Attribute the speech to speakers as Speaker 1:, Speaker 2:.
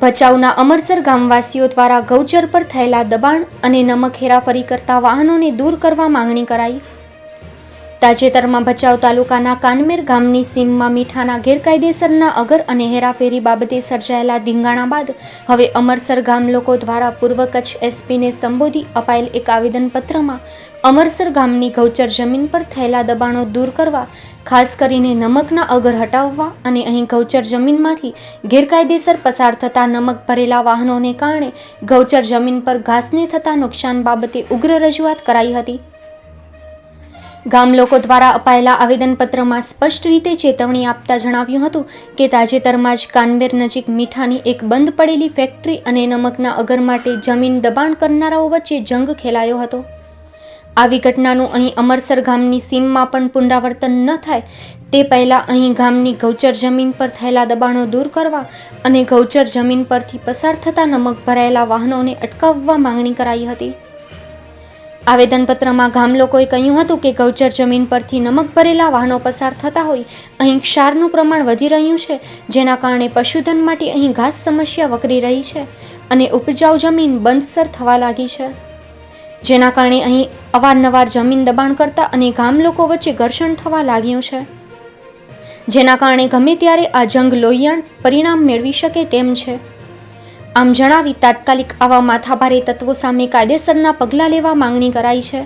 Speaker 1: ભચાઉના અમરસર ગામવાસીઓ દ્વારા ગૌચર પર થયેલા દબાણ અને નમક હેરાફરી કરતા વાહનોને દૂર કરવા માંગણી કરાઈ. તાજેતરમાં ભચાઉ તાલુકાના કાનમેર ગામની સીમમાં મીઠાના ગેરકાયદેસરના અગર અને હેરાફેરી બાબતે સર્જાયેલા ધીંગાણા બાદ હવે અમરસર ગામ લોકો દ્વારા પૂર્વ કચ્છ એસપીને સંબોધી અપાયેલ એક આવેદનપત્રમાં અમરસર ગામની ગૌચર જમીન પર થયેલા દબાણો દૂર કરવા, ખાસ કરીને નમકના અગર હટાવવા અને અહીં ગૌચર જમીનમાંથી ગેરકાયદેસર પસાર થતા નમક ભરેલા વાહનોને કારણે ગૌચર જમીન પર ઘાસને થતા નુકસાન બાબતે ઉગ્ર રજૂઆત કરાઈ હતી. ગામ લોકો દ્વારા અપાયેલા આવેદનપત્રમાં સ્પષ્ટ રીતે ચેતવણી આપતા જણાવ્યું હતું કે તાજેતરમાં જ કાનવેર નજીક મીઠાની એક બંધ પડેલી ફેક્ટરી અને નમકના અગર માટે જમીન દબાણ કરનારાઓ વચ્ચે જંગ ખેલાયો હતો. આવી ઘટનાનું અહીં અમરસર ગામની સીમમાં પણ પુનરાવર્તન ન થાય. તે પહેલાં અહીં ગામની ગૌચર જમીન પર થયેલા દબાણો દૂર કરવા અને ગૌચર જમીન પરથી પસાર થતા નમક ભરાયેલા વાહનોને અટકાવવા માંગણી કરાઈ હતી. આવેદનપત્રમાં ગામ લોકોએ કહ્યું હતું કે ગૌચર જમીન પરથી નમક ભરેલા વાહનો પસાર થતા હોય, અહીં ક્ષારનું પ્રમાણ વધી રહ્યું છે, જેના કારણે પશુધન માટે અહીં ઘાસ સમસ્યા વકરી રહી છે અને ઉપજાઉ જમીન બંધસર થવા લાગી છે. જેના કારણે અહીં અવારનવાર જમીન દબાણ કરતા અને ગામ લોકો વચ્ચે ઘર્ષણ થવા લાગ્યું છે. જેના કારણે ગમે ત્યારે આ જંગ લોહિયાણ પરિણામ મેળવી શકે તેમ છે. આમ જણાવી તાત્કાલિક આવા માથાભારે તત્વો સામે કાયદેસરના પગલાં લેવા માંગણી કરાઈ છે.